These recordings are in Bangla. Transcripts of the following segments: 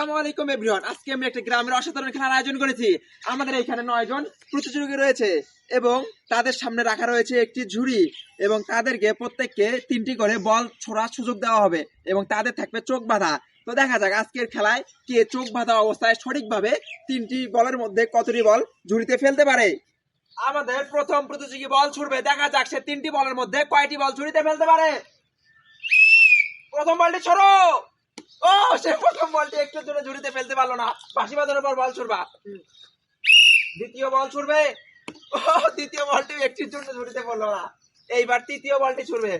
আসসালামু আলাইকুম এভরিওয়ান আজকে একটা গ্রামের অসাধারণ খেলার আয়োজন করেছি। আমাদের এখানে নয় জন প্রতিযোগী রয়েছে এবং তাদের সামনে রাখা রয়েছে একটি ঝুড়ি এবং তাদেরকে প্রত্যেককে তিনটি করে বল ছোড়ার সুযোগ দেওয়া হবে এবং তাদের থাকবে চোখ বাঁধা। তো দেখা যাক আজকের খেলায় কে চোখ বাঁধা অবস্থায় সঠিকভাবে তিনটি বলের মধ্যে কতটি বল ঝুড়িতে ফেলতে পারে। আমাদের প্রথম প্রতিযোগী বল ছুড়বে। দেখা যাক সে তিনটি বলের মধ্যে কয়টি বল ঝুড়িতে ফেলতে পারে। প্রথম বলটি ছোড়ো! ও সে প্রথম বলটি জন্য ঝুড়িতে ফেলতে পারল না। বাসি বাজানোর পর বল ছুড়বা। দ্বিতীয় বল ছুড়বে। ও দ্বিতীয় বলটি জন্য ঝুড়িতে পড়ল না। এইবার তৃতীয় বলটি ছুড়বে।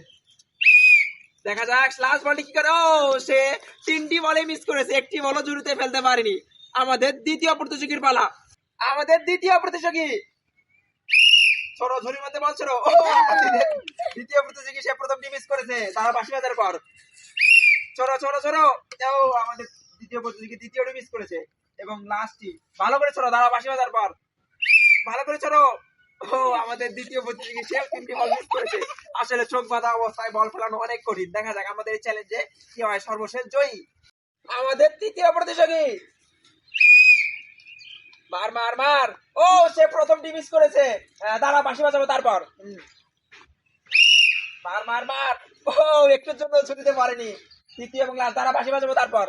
দেখা যাক লাস্ট বলটি কি করে? ও সে তিনটি বলে মিস করেছে। একটি বলও ঝুড়িতে ফেলতে পারেনি। আমাদের দ্বিতীয় প্রতিযোগীর পালা। আমাদের দ্বিতীয় প্রতিযোগী। ছোট ঝুড়ির মধ্যে বল ও, দ্বিতীয় প্রতিযোগী সে প্রথমটি মিস করেছে। তারা বাসি বাজার পর। ছোড়ো ছোড়ো ছোড়ো ও আমাদের দ্বিতীয় প্রতিযোগী দ্বিতীয়টি মিস করেছে। এবং লাস্টটি ভালো করে ছোড়ো দাঁড়া বাসি বাজার পর। ভালো করে ছোড়ো ও, আমাদের দ্বিতীয় প্রতিযোগী সেও তিনটি বল মিস করেছে। আসলে চোখ বাঁধা অবস্থায় বল ফেলানো অনেক কঠিন। দেখা যাক আমাদের এই চ্যালেঞ্জে কি হয়, সর্বশেষ জয়ী। আমাদের তৃতীয় প্রতিযোগী। মার মার মার। ও, সে প্রথমটি মিস করেছে। দাঁড়া বাসি বাজাবো তারপর। মার মার মার। ও, একটুর জন্য ছুটিতে পারেনি। তৃতীয় এবং দাঁড়া বাসি বাজাবো তারপর।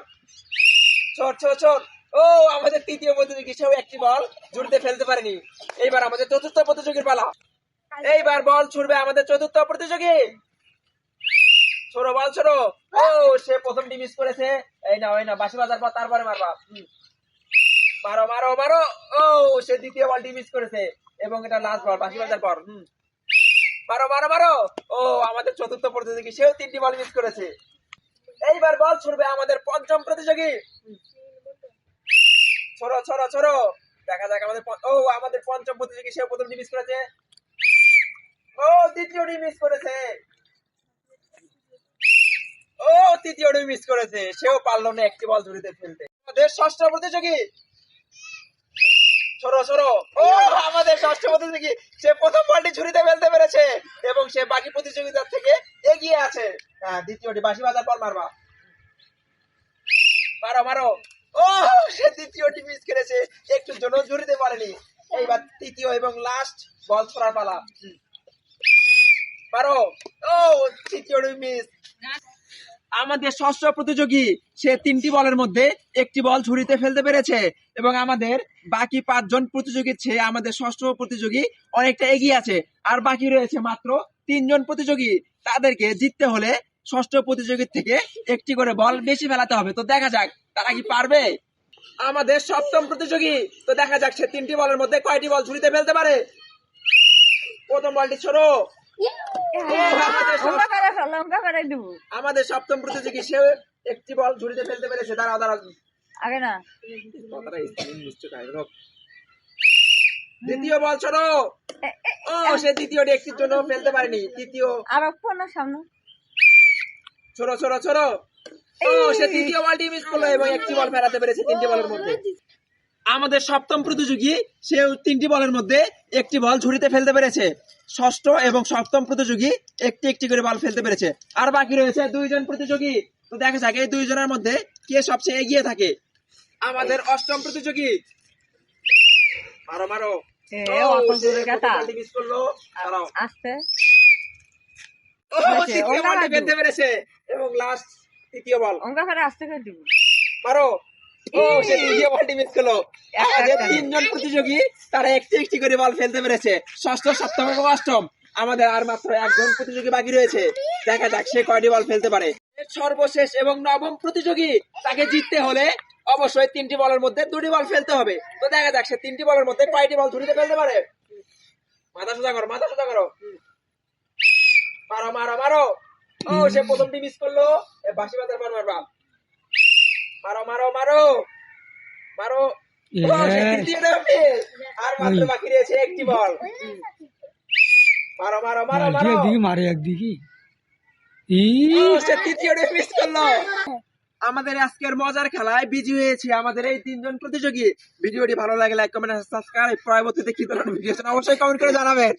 ছোট ছোট ছোট ও, আমাদের তৃতীয় প্রতিযোগী, সেও একটি বল জুড়তে ফেলতে পারেনি। এইবার আমাদের চতুর্থ প্রতিযোগীর পালা। এইবার বল ছুড়বে আমাদের চতুর্থ প্রতিযোগী। ছোড়ো বল, ছোড়ো। ও, সে মিস করেছে। এই না ওই না বাজার পর তারপরে মারবা। মারো মারো মারো। ও, সে দ্বিতীয় বলটি মিস করেছে। এবং এটা লাস্ট বল বাসি বাজার পর। মারো মারো মারো। ও, আমাদের চতুর্থ প্রতিযোগী, সেও তিনটি বল মিস করেছে। এইবার বল ছুড়বে আমাদের পঞ্চম প্রতিযোগী। ছোড়ো ছোড়ো ছোড়ো। দেখা যাক আমাদের ও, আমাদের পঞ্চম প্রতিযোগী, সেও প্রথমটি মিস করেছে। ও দ্বিতীয়টি মিস করেছে। ও তৃতীয়টি মিস করেছে। সেও পারল না একটি বল ঝুড়িতে ফেলতে। আমাদের ষষ্ঠ প্রতিযোগী। ছোড়ো ছোড়ো ও, আমাদের ষষ্ঠ প্রতিযোগী, সে প্রথম বলটি ঝুড়িতে ফেলতে পেরেছে এবং সে বাকি প্রতিযোগিতার থেকে এগিয়ে আছে। হ্যাঁ দ্বিতীয়টি বাসি বাজার বল মারবা। মারো মারো। ও, সে দ্বিতীয়টি মিস করেছে একটুর জন্য ঝুড়িতে পারেনি এইবার তৃতীয় এবং লাস্ট বল ছোড়ার পালা। মারো। ও তৃতীয়টি মিস আমাদের ষষ্ঠ প্রতিযোগী, সে তিনটি বলের মধ্যে একটি বল ঝুড়িতে ফেলতে পেরেছে এবং আমাদের বাকি পাঁচজন প্রতিযোগীর চেয়ে আমাদের ষষ্ঠ প্রতিযোগী অনেকটা এগিয়ে আছে। আর বাকি রয়েছে মাত্র তিনজন প্রতিযোগী। তাদেরকে জিততে হলে ষষ্ঠ প্রতিযোগীর থেকে একটি করে বল বেশি ফেলাতে হবে। তো দেখা যাক, তারা কি পারবে? আমাদের সপ্তম প্রতিযোগী। তো দেখা যাক সে তিনটি বলের মধ্যে কয়টি বল ঝুড়িতে ফেলতে পারে। প্রথম বলটি ছোড়ো আমাদের লঙ্কা করে দিব। আমাদের সপ্তম প্রতিযোগী সে একটি বল ঝুড়িতে ফেলতে পেরেছে দাঁড়াও দাঁড়াও আগে না। হয়। দ্বিতীয় বল ছোড়ো। ও সে দ্বিতীয়টি একটির জন্য ফেলতে পারেনি। তৃতীয় আরও সামনে। ছোড়ো ছোড়ো ছোড়ো। ও সে তৃতীয় বলটি মিস করল এবং একটি বল ফেরাতে পেরেছে তিনটি বলের মধ্যে। আমাদের সপ্তম প্রতিযোগী সে তিনটি বলের মধ্যে একটি বল ঝুড়িতে ফেলতে পেরেছে। ষষ্ঠ এবং সপ্তম প্রতিযোগী একটি একটি করে বল ফেলতে পেরেছে। আর বাকি রয়েছে দুইজন প্রতিযোগী। তো দেখা যাক এই দুইজনের মধ্যে কে সবচেয়ে এগিয়ে থাকে। আমাদের অষ্টম প্রতিযোগী। মারো মারো। এবং লাস্ট তৃতীয় বল। আসতে মারো। ও সে তৃতীয় বলটি মিস করল। আমাদের তিনজন প্রতিযোগী তারা একটি একটি করে বল ফেলতে পেরেছে। ষষ্ঠ সপ্তম এবং অষ্টম। আমাদের আর মাত্র একজন প্রতিযোগী বাকি রয়েছে। দেখা যাক সে কয়টি বল ফেলতে পারে। সর্বশেষ এবং নবম প্রতিযোগী তাকে জিততে হলে অবশ্যই তিনটি বলের মধ্যে দুটি বল ফেলতে হবে। তো দেখা যাক সে তিনটি বলের মধ্যে কয়টি বল ঝুড়িতে ফেলতে পারে। মাথা সোজা করো মাথা সোজা করো। মারো মারো মারো। ও সে প্রথমটি মিস করল। বাসি বাজার পর মারবা মারো মারো মারো। মারো। ও, সে তৃতীয়টা miss। আর মাত্র বাকি রয়েছে একটি বল। মারো মারো মারো মারো। একদিকে মারে একদিকে। ই ও, সে তৃতীয়টা মিস করল? আমাদের আজকের মজার খেলায় বিজি হয়েছে। আমাদের এই তিনজন প্রতিযোগী। ভিডিওটি ভালো লাগে লাইক কমেন্ট সাবস্ক্রাইব পরবর্তীতে কি ধরনের ভিডিও অবশ্যই কমেন্ট করে জানাবেন।